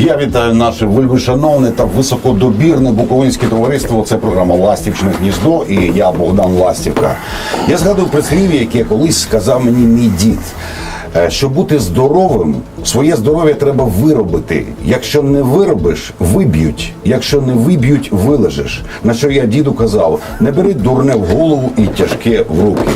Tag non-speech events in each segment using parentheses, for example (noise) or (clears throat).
Я вітаю наше вельмишановне та високодобірне буковинське товариство. Це програма Ластівчне гніздо і я Богдан Ластівка. Я згадую прислів'я, яке колись сказав мені мій дід. Е, Щоб бути здоровим, своє здоров'я треба виробити. Якщо не виробиш, виб'ють. Якщо не виб'ють, вилежеш. На що я діду казав: не бери дурне в голову і тяжке в руки.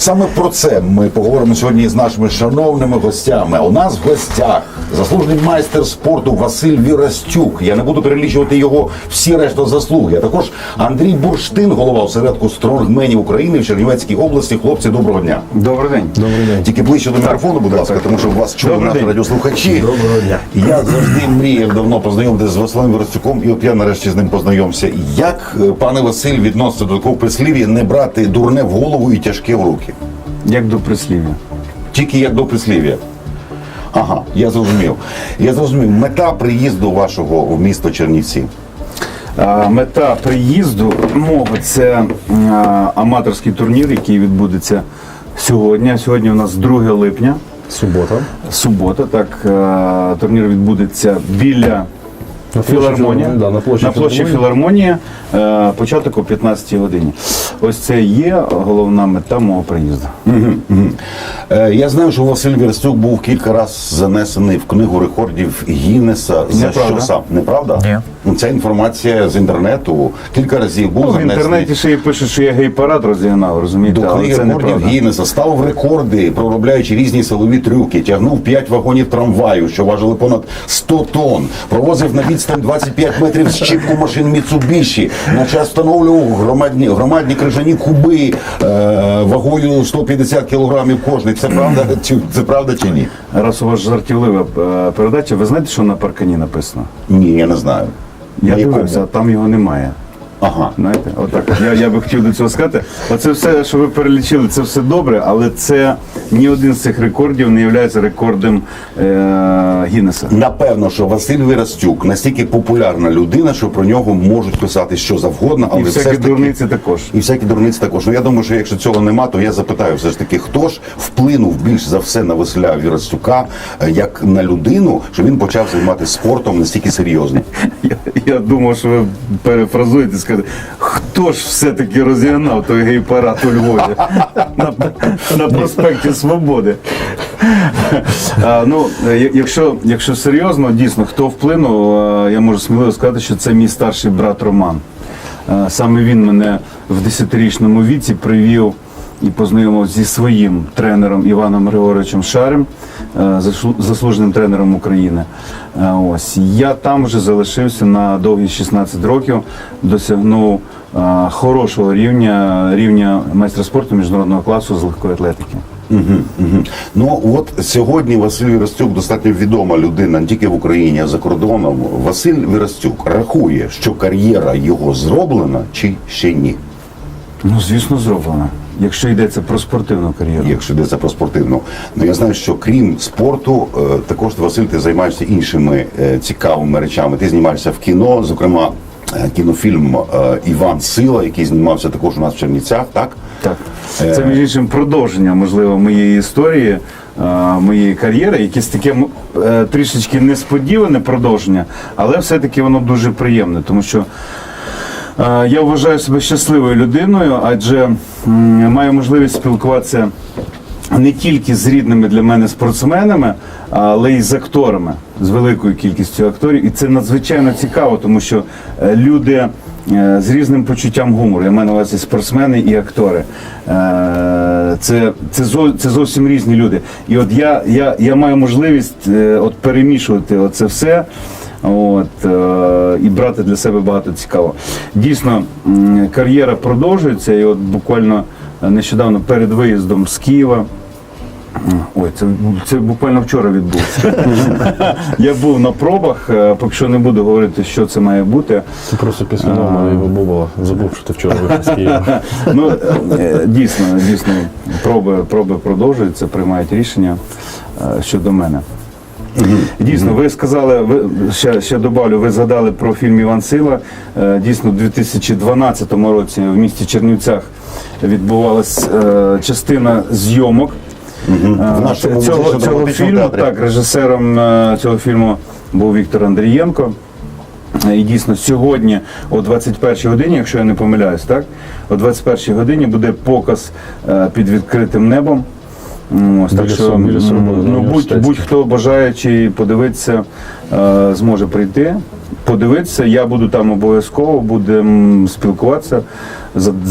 Саме про це ми поговоримо сьогодні з нашими шановними гостями. У нас в гостях заслужений майстер спорту Василь Вірастюк. Я не буду перелічувати його всі решта заслуги. А також Андрій Бурштин, голова осередку стронгменів України в Чернівецькій області. Хлопці, доброго дня. Добрий день. Добрий день. Тільки ближче до мікрофону, будь ласка, тому що вас чули наші радіослухачі. Доброго дня. Я завжди мріяв давно познайомитися з Василем Вірастюком, і от я нарешті з ним познайомився. Як е, пане Василь відноситься до такого прислів'я не брати дурне в голову і тяжке в руки? Як до прислів'я. Тільки як до прислів'я. Ага, я зрозумів. Я зрозумів. Мета приїзду вашого в місто Чернівці. А, Мета приїзду мого це а, аматорський турнір, який відбудеться сьогодні. Сьогодні у нас 2 липня, Субота. субота. Так, а, турнір відбудеться біля На площі. Філармонії, да, на площі Філармонії. філармонії. Е, Початок о 15 годині. Ось це є головна мета мого приїзду. Е, я знаю, що Василь Вірстюк був кілька разів занесений в книгу рекордів Гіннеса. За Неправда. що сам? Неправда? Ні. Ну, Ця інформація з інтернету кілька разів був Ну, в інтернеті ще й пишуть, що я гей-парад розігнав, розумієте, До книги це рекордів. Гіннеса ставив рекорди, проробляючи різні силові трюки, тягнув 5 вагонів трамваю, що важили понад 100 тонн, провозив на відстань 25 метрів щіпку машин Міцубіші, на час встановлював громадні, громадні крижані куби е, вагою 150 кілограмів кожний. Це правда, чи, це правда чи ні? Раз у вас жартівлива е, передача, ви знаєте, що на паркані написано? Ні, я не знаю. Я На якому? дивився, там його немає. Ага. Знаєте, отак. от. Я, я би хотів до цього сказати. Оце все, що ви перелічили, це все добре, але це ні один з цих рекордів не є рекордом е, Гіннеса. Напевно, що Василь Вірастюк настільки популярна людина, що про нього можуть писати що завгодно, але І все всякі ж таки... дурниці також. І всякі дурниці також. Ну я думаю, що якщо цього нема, то я запитаю все ж таки, хто ж вплинув більш за все на Василя Вірастюка, е, як на людину, що він почав займатися спортом настільки серйозно. Я, я думав, що ви перефразуєте і скажете, хто ж все-таки розігнав той гей-парад у Львові на, на проспекті Свободи. А, ну, якщо, якщо серйозно, дійсно, хто вплинув, я можу сміливо сказати, що це мій старший брат Роман. Саме він мене в 10-річному віці привів і познайомив зі своїм тренером Іваном Григоровичем Шарем, е, заслуженим тренером України. Е, Ось я там вже залишився на довгі 16 років, досягнув е, хорошого рівня, рівня майстра спорту міжнародного класу з легкої атлетики. Мгм, мгм. Ну от сьогодні Василь Вірастюк достатньо відома людина не тільки в Україні, а за кордоном. Василь Вірастюк рахує, що кар'єра його зроблена чи ще ні, Ну, звісно, зроблено. Якщо йдеться про спортивну кар'єру. якщо йдеться про спортивну. Ну я знаю, що крім спорту, е, також Василь, ти займаєшся іншими е, цікавими речами. Ти знімаєшся в кіно, зокрема. е, Кінофільм Іван Сила, який знімався також у нас в Чернівцях, так? Так, це між іншим продовження, можливо, моєї історії, моєї кар'єри, якесь таке трішечки несподіване продовження, але все-таки воно дуже приємне, тому що я вважаю себе щасливою людиною, адже маю можливість спілкуватися не тільки з рідними для мене спортсменами, але й з акторами, з великою кількістю акторів. І це надзвичайно цікаво, тому що е, люди е, з різним почуттям гумору. Я маю на увазі спортсмени і актори. Е, Це, це, це зовсім різні люди. І от я, я, я маю можливість е, от перемішувати оце все. От, е, і брати для себе багато цікавого. Дійсно, кар'єра продовжується, і от буквально нещодавно перед виїздом з Києва. Ой, це, це буквально вчора відбувся. (laughs) Я був на пробах, е, поки що не буду говорити, що це має бути. Ти просто після номера його була, забув, що ти вчора з Києва. (laughs) Ну, е, дійсно, дійсно, проби, проби продовжуються, приймають рішення е, щодо мене. Дійсно, ви сказали, ви ще, ще добавлю, ви згадали про фільм Іван Сила. Е, Дійсно, у 2012 році в місті Чернівцях відбувалась е, частина зйомок. В Е, нашому цього, цього фільму театрі. так режисером цього фільму був Віктор Андрієнко. І дійсно сьогодні о 21-й годині, якщо я не помиляюсь, так о 21-й годині буде показ під відкритим небом. М, Ось, так що ну, будь, Будь-хто бажаючи подивитися, е, зможе прийти, подивитися. Я буду там обов'язково, будемо спілкуватися,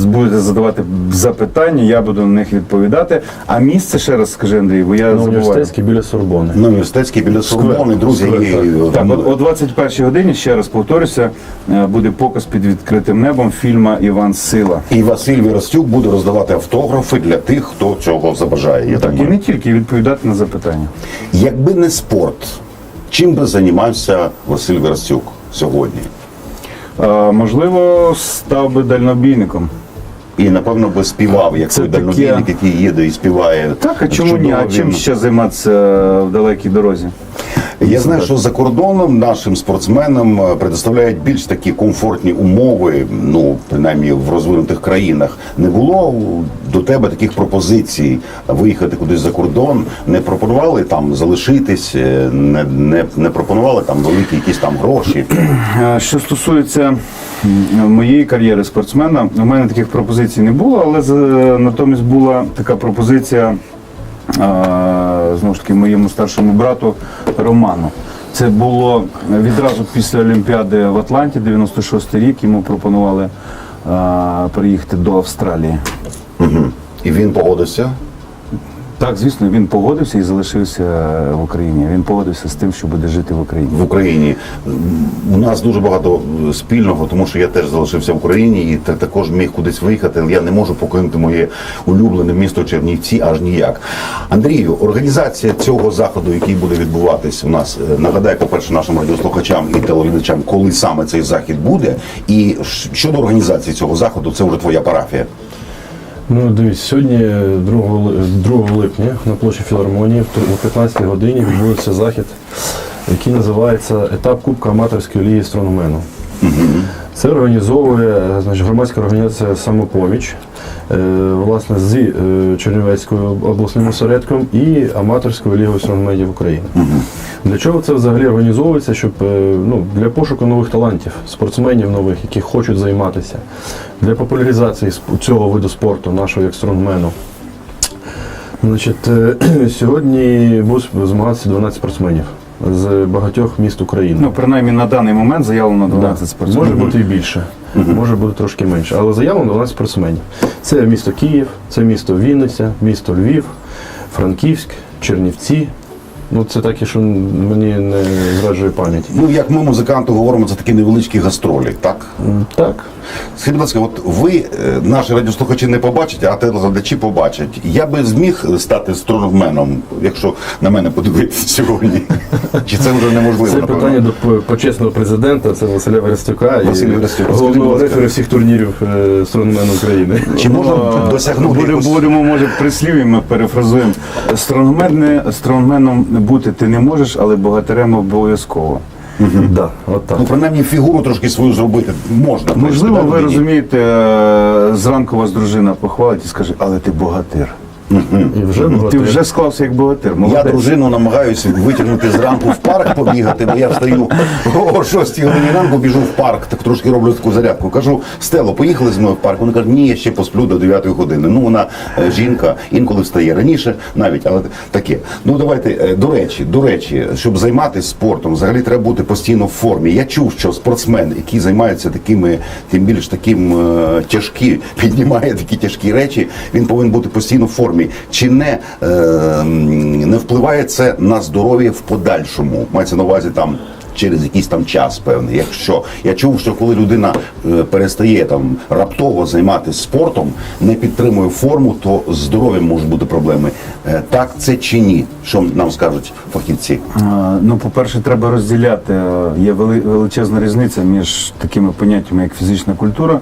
будете задавати запитання, я буду на них відповідати. А місце ще раз скажи, Андрій, бо я На забуваю. університетській біля Сорбони. На університетській біля Сорбони, друзі, Сквер, і, Так, от о 21 годині, ще раз повторюся, е, буде показ під відкритим небом фільма Іван Сила. і Василь Віростюк буде роздавати автографи для тих, хто цього забажає. Я Так, і не тільки відповідати на запитання. Якби не спорт, чим би займався Василь Віростюк сьогодні? Е, можливо, став би дальнобійником. І напевно би співав, як Це той таке- дальнобійник, який їде і співає. Так, а чому ні? А чим ще займатися е, в далекій дорозі? Я знаю, що за кордоном нашим спортсменам е, предоставляють більш такі комфортні умови, ну принаймні в розвинутих країнах. Не було до тебе таких пропозицій виїхати кудись за кордон. Не пропонували там залишитись, е, не, не, не пропонували там великі якісь там гроші. Е, Що стосується моєї кар'єри спортсмена, у мене таких пропозицій не було, але натомість була така пропозиція знову ж таки моєму старшому брату Роману. Це було відразу після Олімпіади в Атланті, 96 рік. Йому пропонували приїхати до Австралії. І він погодився. Так, звісно, він погодився і залишився в Україні. Він погодився з тим, що буде жити в Україні. в Україні. У нас дуже багато спільного, тому що я теж залишився в Україні і та- також міг кудись виїхати. Я не можу покинути моє улюблене місто Чернівці аж ніяк. Андрію, організація цього заходу, який буде відбуватись у нас, е, нагадай, по-перше, нашим радіослухачам і телеглядачам, коли саме цей захід буде. І щодо організації цього заходу, це вже твоя парафія. Ну, дивіться, сьогодні, 2, 2 липня, на площі філармонії, о 15 годині відбудеться захід, який називається Етап Кубка аматорської ліги стронгмену. Це організовує е, значить, громадська організація Самопоміч, е, власне, з е, Чернівецькою обласним осередком і аматорською лігою стронгменів України. Для чого це взагалі організовується? Щоб е, ну, для пошуку нових талантів, спортсменів нових, які хочуть займатися, для популяризації цього виду спорту, нашого як стронгмену. Значить, е, (clears throat) сьогодні будуть змагатися 12 спортсменів з багатьох міст України. Ну, принаймні на даний момент заявлено 12 Да. спортсменів. Може бути і більше, може бути трошки менше. Але заявлено 12 спортсменів. Це місто Київ, це місто Вінниця, місто Львів, Франківськ, Чернівці. Ну, це так, що мені не зраджує пам'ять. Ну як ми, музиканту говоримо, це такі невеличкі гастролі, так? Так. Скажіть, будь ласка, от ви, е, наші радіослухачі, не побачать, а телеглядачі побачать. Я би зміг стати стронгменом, якщо на мене подивитися (laughs) сьогодні. Чи це вже неможливо? Це напевно? питання до почесного президента, це Василя Верестюка, Василь і головного рефері всіх турнірів е, стронгмен України. Чи можна Ну, досягнути Будемо, якось- будемо, може, прислів'ями перефразуємо. Стронгмен стронгменом бути ти не можеш, але богатирем обов'язково. Да, от так. Ну, принаймні фігуру трошки свою зробити можна. Можливо, ви розумієте, е, зранку вас дружина похвалить і скаже, але ти богатир. І вже Ти вже склався як богатир. Я дружину намагаюся витягнути зранку в парк побігати, бо я встаю о 6 годині ранку, біжу в парк, так трошки роблю таку зарядку. Кажу, Стело, поїхали зі мною в парк. Вона каже, ні, я ще посплю до 9 години. Ну, вона е, жінка, інколи встає раніше, навіть, але таке. Ну давайте, е, до речі, до речі, щоб займатися спортом, взагалі треба бути постійно в формі. Я чув, що спортсмен, який займається такими, тим більш таким е, тяжкі, (laughs) піднімає такі тяжкі речі, він повинен бути постійно в формі. Чи не, е, не впливає це на здоров'я в подальшому? Мається на увазі там. Через якийсь там час певний. Якщо я чув, що коли людина е, перестає там раптово займатися спортом, не підтримує форму, то з здоров'ям можуть бути проблеми. Е, так це чи ні? Що нам скажуть фахівці? Ну, по-перше, треба розділяти. Є величезна різниця між такими поняттями, як фізична культура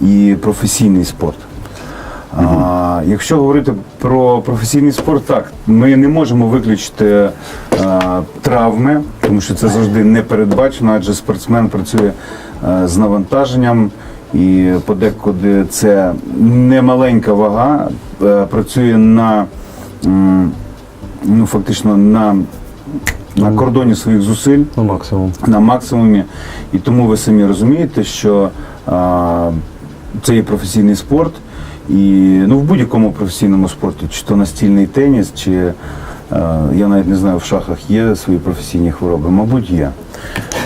і професійний спорт. А, якщо говорити про професійний спорт, так ми не можемо виключити е, травми, тому що це завжди не передбачено, адже спортсмен працює е, з навантаженням, і подекуди це немаленька вага, е, працює на ну фактично на на кордоні своїх зусиль На максимум. на максимумі. І тому ви самі розумієте, що а, це є професійний спорт. І ну, в будь-якому професійному спорті, чи то настільний теніс, чи я навіть не знаю, в шахах є свої професійні хвороби, мабуть, є.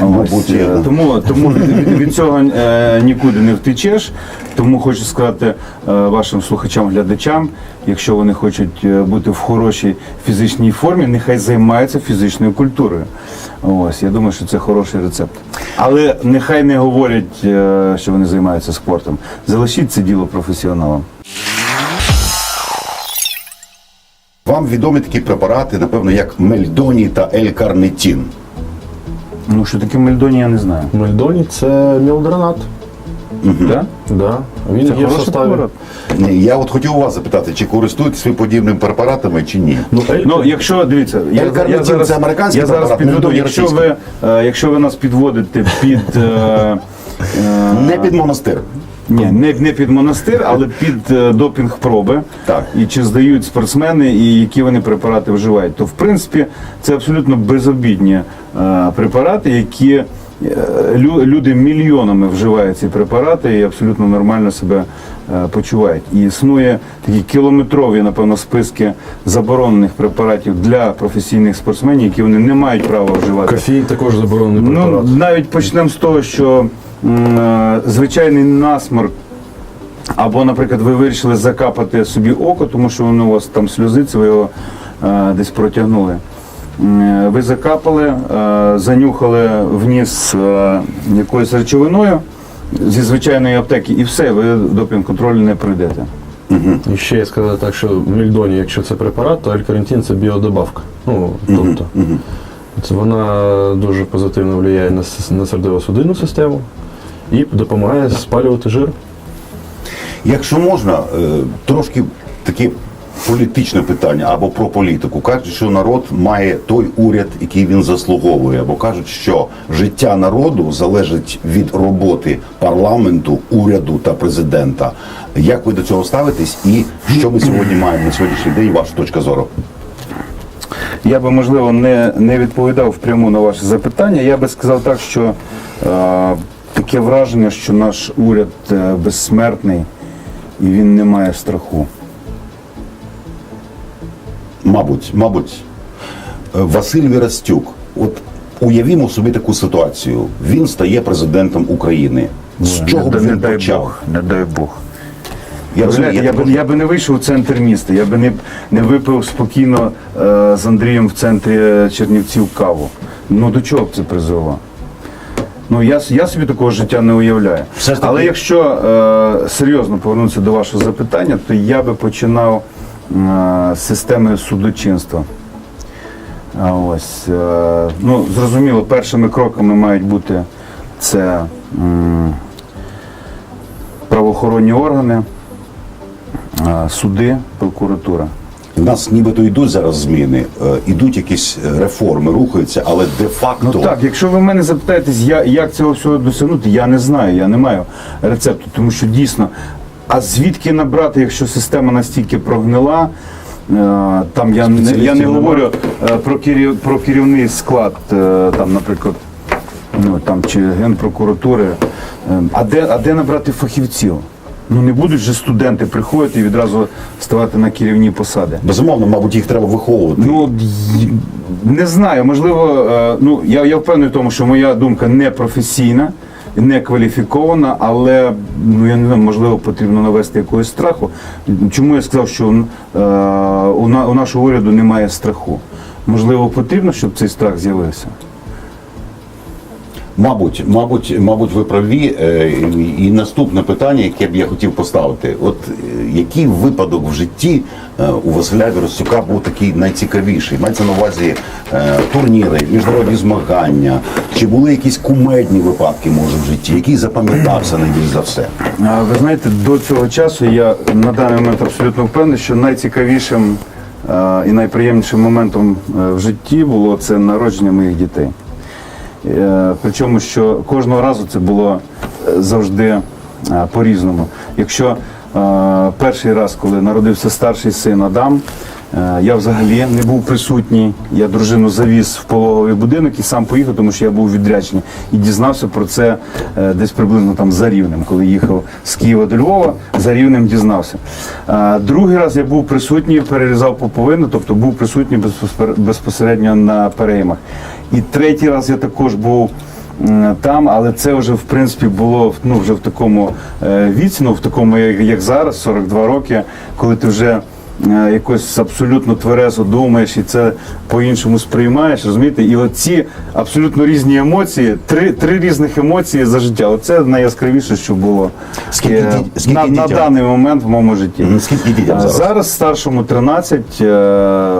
Мабуть, є, е. Тому, тому (laughs) від, цього е, нікуди не втечеш. Тому хочу сказати е, вашим слухачам, глядачам, якщо вони хочуть е, бути в хорошій фізичній формі, нехай займаються фізичною культурою. Ось я думаю, що це хороший рецепт. Але нехай не говорять, е, що вони займаються спортом. Залишіть це діло професіоналам. Вам відомі такі препарати, напевно, як Мельдоні та Ель-Карнитін. Ну що таке мельдоні, я не знаю. Мельдоні це мілдронат. Так? Да. Він Це є в хороший составі. препарат. Ні, Я от хотів у вас запитати, чи користуєтесь ви подібними препаратами, чи ні? Ну, Ну, якщо дивіться, я, Ель-карнитин я зараз, це американський я зараз препарат, підведу. Мельдоні Якщо ви, російський. е, якщо ви нас підводите під е, е, Не під монастир. Ні, не, не під монастир, але під е, допінг-проби. Так. І чи здають спортсмени, і які вони препарати вживають. То в принципі це абсолютно безобідні е, препарати, які е, лю- люди мільйонами вживають ці препарати і абсолютно нормально себе е, почувають. І існує такі кілометрові, напевно, списки заборонених препаратів для професійних спортсменів, які вони не мають права вживати. Кофеїн також заборонений Ну, навіть почнемо з того, що звичайний насморк, або, наприклад, ви вирішили закапати собі око, тому що воно у вас там сльозиться, ви його е, десь протягнули. Е, Ви закапали, е, занюхали вніс е, якоюсь речовиною зі звичайної аптеки, і все, ви допінг-контроль не пройдете. І ще я сказав так, що мельдоні, якщо це препарат, то ель-карнітин це біодобавка. Ну, тобто, це вона дуже позитивно впливає на, с- на серцево-судинну систему і допомагає спалювати жир. Якщо можна, е, трошки таке політичне питання або про політику. Кажуть, що народ має той уряд, який він заслуговує, або кажуть, що життя народу залежить від роботи парламенту, уряду та президента. Як ви до цього ставитесь, і що ми сьогодні маємо на сьогоднішній день? Ваша точка зору? Я би, можливо, не, не відповідав прямо на ваше запитання. Я би сказав так, що е, таке враження, що наш уряд е, безсмертний і він не має страху. Мабуть, мабуть, Е, Василь Вірастюк. От уявімо собі таку ситуацію. Він стає президентом України. З чого б не, не він дай почав? Бог, не дай Бог. Я розумію, я я, би, я би не вийшов в центр міста, я би не, не випив спокійно е, з Андрієм в центрі Чернівців каву. Ну до чого б це призвело? Ну я, я собі такого життя не уявляю. Все Але якщо е, серйозно повернутися до вашого запитання, то я би починав е, з системи судочинства. Ось, е, ну, зрозуміло, першими кроками мають бути це м, правоохоронні органи, е, суди, прокуратура. У нас нібито йдуть зараз зміни, е, ідуть якісь е, реформи, рухаються, але де-факто Ну так, якщо ви мене запитаєтесь, я, як цього всього досягнути, я не знаю, я не маю рецепту, тому що дійсно, а звідки набрати, якщо система настільки прогнила, е, там я, не- я не говорю е, про, керів, про керівний склад, е, там, наприклад, ну, там, чи генпрокуратури, е, а де, а де набрати фахівців? Ну не будуть же студенти приходити і відразу ставати на керівні посади. безумовно, мабуть, їх треба виховувати. Ну не знаю, можливо, е, ну я, я впевнений в тому, що моя думка не професійна, не кваліфікована, але ну я не знаю, можливо, потрібно навести якогось страху. Чому я сказав, що е, у, на, у нашого уряду немає страху? Можливо, потрібно, щоб цей страх з'явився. Мабуть, мабуть, мабуть, ви праві. Е, І наступне питання, яке б я хотів поставити: от е, який випадок в житті е, у Василя Віростюка був такий найцікавіший? Мається на увазі турніри, міжнародні змагання, чи були якісь кумедні випадки, може, в житті, який запам'ятався найбільш за все? Ви знаєте, до цього часу я на даний момент абсолютно впевнений, що найцікавішим і найприємнішим моментом в житті було це народження моїх дітей. Е, Причому, що кожного разу це було е, завжди е, по-різному. Якщо перший раз, коли народився старший син Адам, Я взагалі не був присутній. Я дружину завіз в пологовий будинок і сам поїхав, тому що я був відряджений. І дізнався про це е, десь приблизно там за рівнем, коли їхав з Києва до Львова, за рівнем дізнався. Е, Другий раз я був присутній, перерізав поповину, тобто був присутній безпосер- безпосередньо на переймах. І третій раз я також був. Там, але це вже в принципі було ну, вже в такому е, віці, ну, в такому, як, зараз, 42 роки, коли ти вже е, якось абсолютно тверезо думаєш і це по-іншому сприймаєш, розумієте? І оці абсолютно різні емоції, три, три різних емоції за життя. Оце найяскравіше, що було Скільки е, скільки на, на даний момент в моєму житті. Скільки дітям зараз? Зараз старшому 13, е,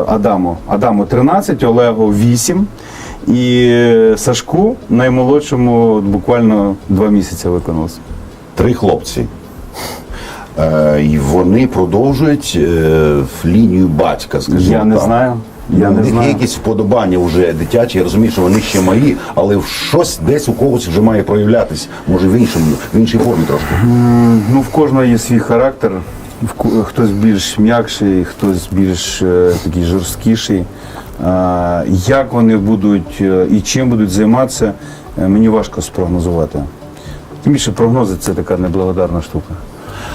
Адаму. Адаму 13, Олегу 8. І Сашку наймолодшому буквально два місяці виконалося. Три хлопці. Е, і вони продовжують е, лінію батька, скажімо Я не так. знаю. Я Ну, не знаю. якісь вподобання вже дитячі, я розумію, що вони ще малі, але щось десь у когось вже має проявлятись, може в іншому, в іншій формі трошки. Ну, в кожного є свій характер. Хтось більш м'якший, хтось більш е, такий жорсткіший. Як вони будуть е, і чим будуть займатися, е, мені важко спрогнозувати. Тим більше прогнози це така неблагодарна штука.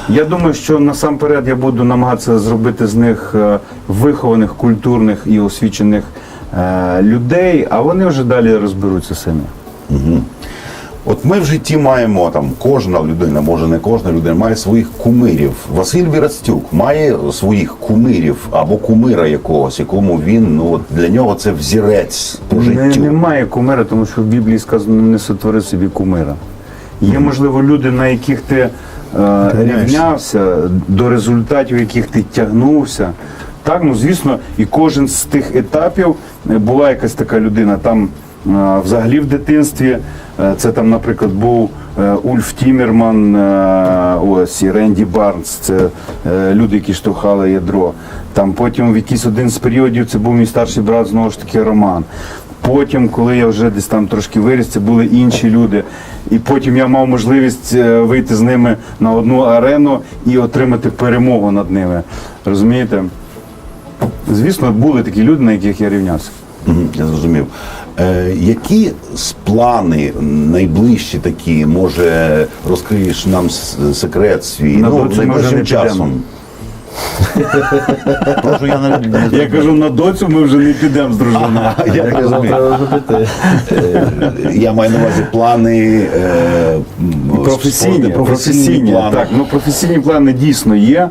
Я думаю, що насамперед я буду намагатися зробити з них е, вихованих, культурних і освічених е, людей, а вони вже далі розберуться самі. От ми в житті маємо там кожна людина, може не кожна людина, має своїх кумирів. Василь Вірастюк має своїх кумирів або кумира якогось, якому він ну от для нього це взірець по Не, немає кумира, тому що в Біблії сказано не сотвори собі кумира. Є, можливо, люди, на яких ти рівнявся, до результатів яких ти тягнувся. Так, ну звісно, і кожен з тих етапів е, була якась така людина. Там е, взагалі в дитинстві е, це там, наприклад, був е, Ульф Тімерман, е, ось і Ренді Барнс, це е, люди, які штовхали ядро. Там потім в якийсь один з періодів це був мій старший брат, знову ж таки, Роман. Потім, коли я вже десь там трошки виріс, це були інші люди. І потім я мав можливість е, вийти з ними на одну арену і отримати перемогу над ними. Розумієте? Звісно, були такі люди, на яких я рівнявся. Я зрозумів. Е, які плани найближчі такі, може, розкриєш нам секрет свій? Ну, найближчим часом. Прошу, я не, не Я кажу, на доцю ми вже не підемо з дружиною. я казав, треба. Е, Я маю на увазі плани е, м, Професійні, професійні, плани. так, ну професійні плани дійсно є, е,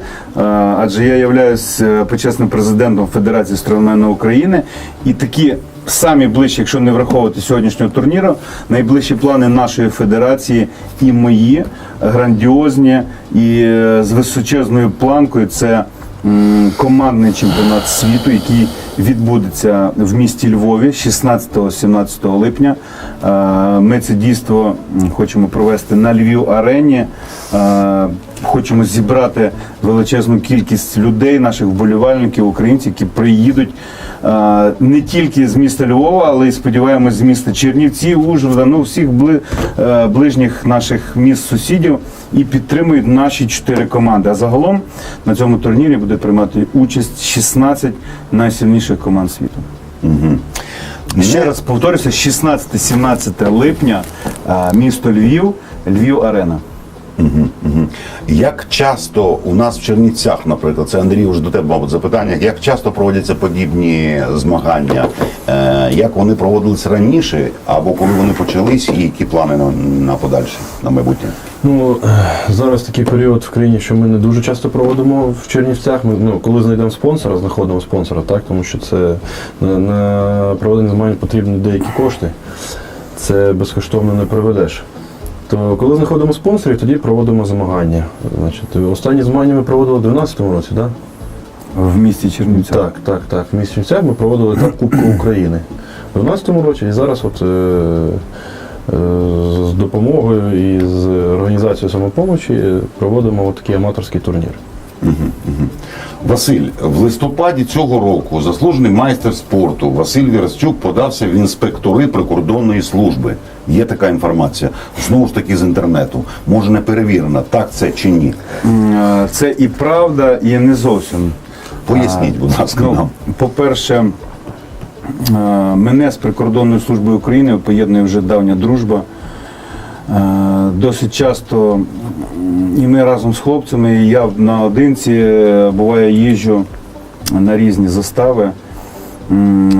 адже я являюсь е, почесним президентом Федерації стронгмена України, і такі самі ближчі, якщо не враховувати сьогоднішнього турніру, найближчі плани нашої федерації і мої грандіозні і е, з височезною планкою це. Командний чемпіонат світу, який відбудеться в місті Львові 16-17 липня. Е, Ми це дійство хочемо провести на Львів арені. Хочемо зібрати величезну кількість людей, наших вболівальників, українців, які приїдуть е, не тільки з міста Львова, але й сподіваємось з міста Чернівців, Ужгорода, ну всіх е, ближніх наших міст сусідів і підтримують наші чотири команди. А загалом на цьому турнірі буде приймати участь 16 найсильніших команд світу. Ще раз повторюся, 16-17 липня е, місто Львів, Львів Арена. Як часто у нас в Чернівцях, наприклад, це Андрій вже до тебе, мабуть, запитання, як часто проводяться подібні змагання, е, як вони проводились раніше, або коли вони почались, і які плани на, на подальше, на майбутнє? Ну, е, зараз такий період в країні, що ми не дуже часто проводимо в Чернівцях. Ми, ну, коли знайдемо спонсора, знаходимо спонсора, так, тому що це на, на проведення змагань потрібні деякі кошти. Це безкоштовно не проведеш. То коли знаходимо спонсорів, тоді проводимо змагання. Значить, останні змагання ми проводили в 2012 році, так? В місті Чернівцях. Так, так, так. В місті Чернівцях ми проводили етап Кубку України у 2012 році і зараз от, е, е, з допомогою і з організацією самопомочі е, проводимо от такий аматорський турнір. Василь, в листопаді цього року заслужений майстер спорту Василь Вірастюк подався в інспектори прикордонної служби. Є така інформація. Знову ж таки з інтернету. Може не перевірена, так це чи ні. Е, Це і правда, і не зовсім. Поясніть, будь ласка, Ну, нам. по-перше, е, мене з прикордонною службою України поєднує вже давня дружба. Е, Досить часто і ми разом з хлопцями, і я наодинці буває їжджу на різні застави.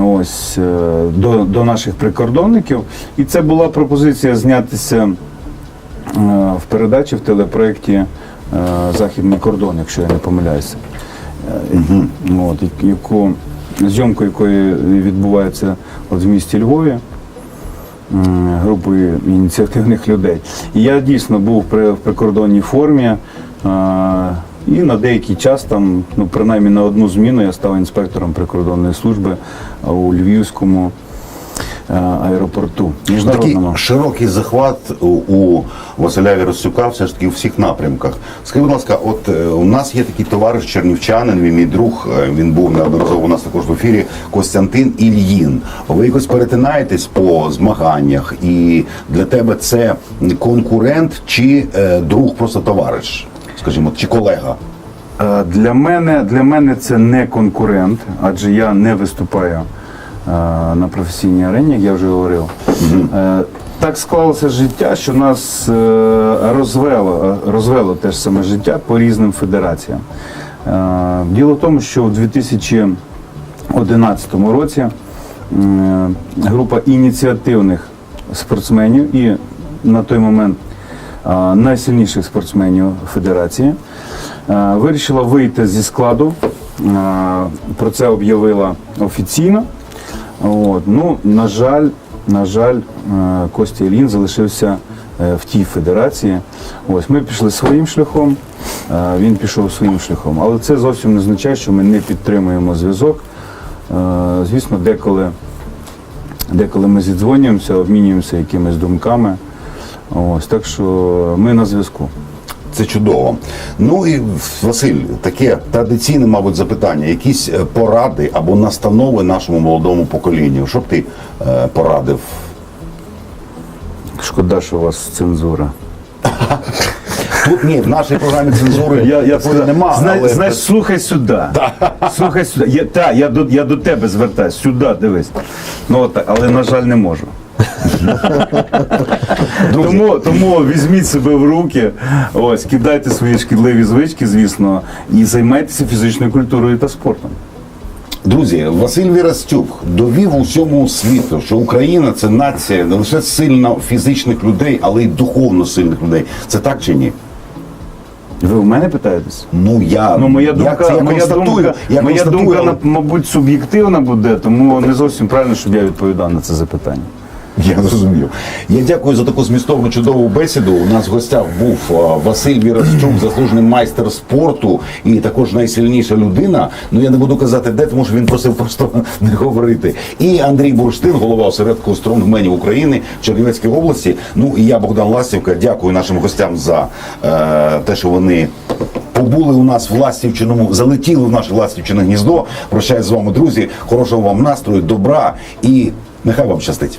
Ось е, до, до наших прикордонників. І це була пропозиція знятися е, в передачі в телепроєкті е, Західний кордон, якщо я не помиляюся. Е, От, яку, зйомка якої відбувається от в місті Львові м, групою ініціативних людей. І я дійсно був при, в прикордонній формі. І на деякий час, там, ну, принаймні на одну зміну, я став інспектором прикордонної служби у Львівському е, аеропорту. Такий широкий захват у, Василя Віросюка все ж таки у всіх напрямках. Скажіть, будь ласка, от е, у нас є такий товариш чернівчанин, він мій друг, е, він був неодноразово у нас також в ефірі, Костянтин Ільїн. Ви якось перетинаєтесь по змаганнях, і для тебе це конкурент чи друг, просто товариш, скажімо, чи колега? Е, Для мене, для мене це не конкурент, адже я не виступаю е, на професійній арені, як я вже говорив. Е, Так склалося життя, що нас розвело, розвело те ж саме життя по різним федераціям. Діло в тому, що в 2011 році група ініціативних спортсменів і на той момент найсильніших спортсменів федерації. Вирішила вийти зі складу. Про це об'явила офіційно. От. Ну, на жаль, на жаль, е, Костя Ілін залишився е, в тій федерації. Ось ми пішли своїм шляхом, е, він пішов своїм шляхом. Але це зовсім не означає, що ми не підтримуємо зв'язок. Звісно, деколи Деколи ми зідзвонюємося, обмінюємося якимись думками. Ось так що ми на зв'язку. Це чудово. Ну і Василь, таке традиційне, мабуть, запитання. Якісь е, поради або настанови нашому молодому поколінню. Що б ти е, порадив? Шкода, що у вас цензура. Тут ні, в нашій програмі цензури такої нема. Зна- але знаєш, слухай сюди. Слухай сюди. Я, та, я, до, я до тебе звертаюсь, сюди дивись. Ну, от, але, на жаль, не можу. Тому, тому візьміть себе в руки, ось, кидайте свої шкідливі звички, звісно, і займайтеся фізичною культурою та спортом. Друзі, Василь Вірастюк довів усьому світу, що Україна це нація не лише сильно фізичних людей, але й духовно сильних людей. Це так чи ні? Ви в мене питаєтесь? Ну я Ну, моя думка, це я моя думка, я моя думка але- мабуть, суб'єктивна буде, тому не зовсім правильно, щоб я відповідав на це запитання. (laughs) Я зрозумів. Я дякую за таку змістовну чудову бесіду. У нас в гостях був Василь Вірастюк, заслужений майстер спорту і також найсильніша людина. Ну я не буду казати де, тому що він просив просто (laughs) не говорити. І Андрій Бурштин, голова осередку стронгменів України в Чернівецькій області. Ну і я Богдан Ластівка. Дякую нашим гостям за е, те, що вони. Побули у нас в залетіли в наше Ластівчине гніздо. Прощаюсь з вами, друзі. Хорошого вам настрою, добра і нехай вам щастить.